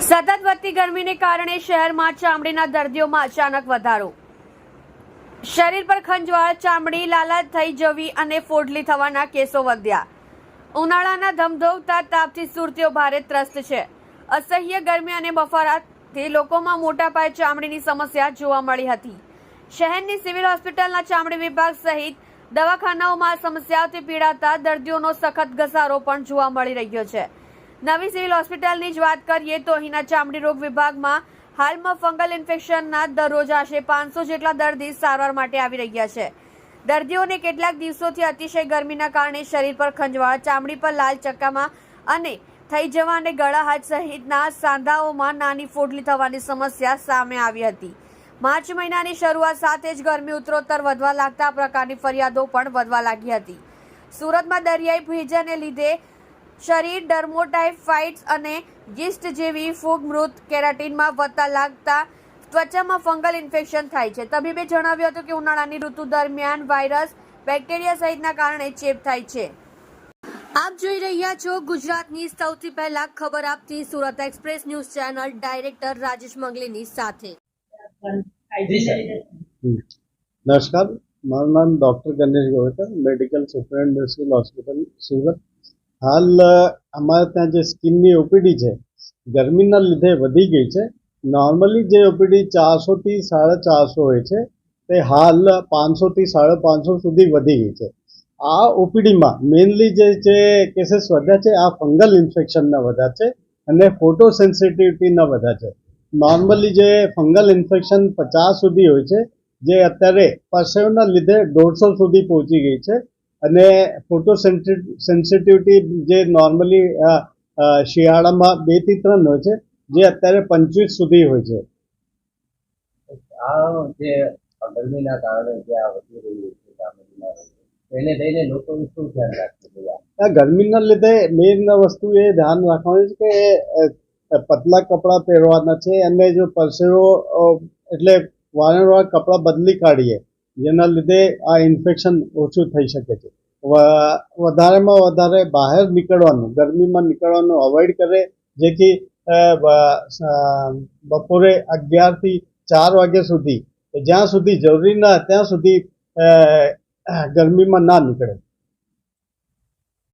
સતત વધતી ગરમીને કારણે શહેરમાં ચામડીના દર્દીઓમાં અચાનક વધારો. શરીર પર ખંજવાળ, ચામડી લાલાશ થઈ જવી અને ફોડલી થવાના કેસો વધ્યા. ઉનાળાના ધમધોવતા તાપથી સુરતીઓ ભારે ત્રસ્ત છે. અસહ્ય ગરમી અને બફારાથી લોકોમાં મોટા પાયે ચામડીની સમસ્યા જોવા મળી હતી. શહેરની સિવિલ હોસ્પિટલના ચામડી વિભાગ સહિત દવાખાનાઓમાં સમસ્યાઓથી પીડાતા દર્દીઓનો સખત ઘસારો પણ જોવા મળી રહ્યો છે. નવી સિવિલ હોસ્પિટલની જ વાત કરીએ તો અહીંના ચામડી રોગ વિભાગમાં હાલમાં ફંગલ ઇન્ફેક્શનના દરરોજ આશરે પાંચસો જેટલા દર્દી સારવાર માટે આવી રહ્યા છે. દર્દીઓને કેટલાક દિવસોથી અતિશય ગરમીના કારણે શરીર પર ખંજવાળ, ચામડી પર લાલ ચક્કામાં અને થઈ જવા અને ગળા હાથ સહિતના સાંધાઓમાં નાની ફોડલી થવાની સમસ્યા સામે આવી હતી. માર્ચ મહિનાની શરૂઆત સાથે જ ગરમી ઉત્તરોત્તર વધવા લાગતા પ્રકારની ફરિયાદો પણ વધવા લાગી હતી. સુરતમાં દરિયાઈ ભેજને લીધે શરીર ડર્મોટાઇફાઇટ્સ અને ગિસ્ટ જેવી ફૂગ મૃત કેરાટીનમાં વધતા લાગતા ત્વચામાં ફંગલ ઇન્ફેક્શન થાય છે. તબીબે જણાવ્યું હતું કે ઉનાળાની ઋતુ દરમિયાન વાયરસ બેક્ટેરિયા સહિતના કારણે ચેપ થાય છે. આપ જોઈ રહ્યા છો ગુજરાતની સૌથી પહેલા ખબર આપતી Surat express news channel director Rajesh મંગલીની સાથે. નમસ્કાર. મારું નામ doctor Ganesh Govekar, medical superintendent hospital Surat. હાલ અમારે ત્યાં જે સ્કીનની ઓપીડી છે, ગરમીના લીધે વધી ગઈ છે. નોર્મલી જે ઓપીડી ચારસોથી સાડા ચારસો હોય છે, તે હાલ પાંચસોથી સાડા પાંચસો સુધી વધી ગઈ છે. આ ઓપીડીમાં મેઇનલી જે જે કેસીસ વધ્યા છે, આ ફંગલ ઇન્ફેક્શનના વધ્યા છે અને ફોટો સેન્સિટિવિટીના વધ્યા છે. નોર્મલી જે ફંગલ ઇન્ફેક્શન પચાસ સુધી હોય છે, જે અત્યારે પરસેવના લીધે દોઢસો સુધી પહોંચી ગઈ છે. અને ફોટો સેન્સિટિવિટી જે નોર્મલી શિયાળામાં બેથી ત્રણ હોય છે જે અત્યારે પંચવીસ સુધી હોય છે. આ જે ગરમીના કારણે જે આ વધી રહ્યું છે એને લઈને લોકોએ શું ધ્યાન રાખવું આ ગરમીના લીધે મેઇન વસ્તુ એ ધ્યાન રાખવાની છે કે પતલા કપડાં પહેરવાના છે અને જો પરસેવો એટલે વારંવાર કપડાં બદલી કાઢીએ. જેના લીધે આ ઇન્ફેક્શન ઓછું થઈ શકે છે. વધારેમાં વધારે બહાર નીકળવાનું, ગરમીમાં નીકળવાનું અવોઇડ કરે, જેથી બપોરે અગિયારથી ચાર વાગ્યા સુધી, જ્યાં સુધી જરૂરી ના, ત્યાં સુધી ગરમીમાં ના નીકળે.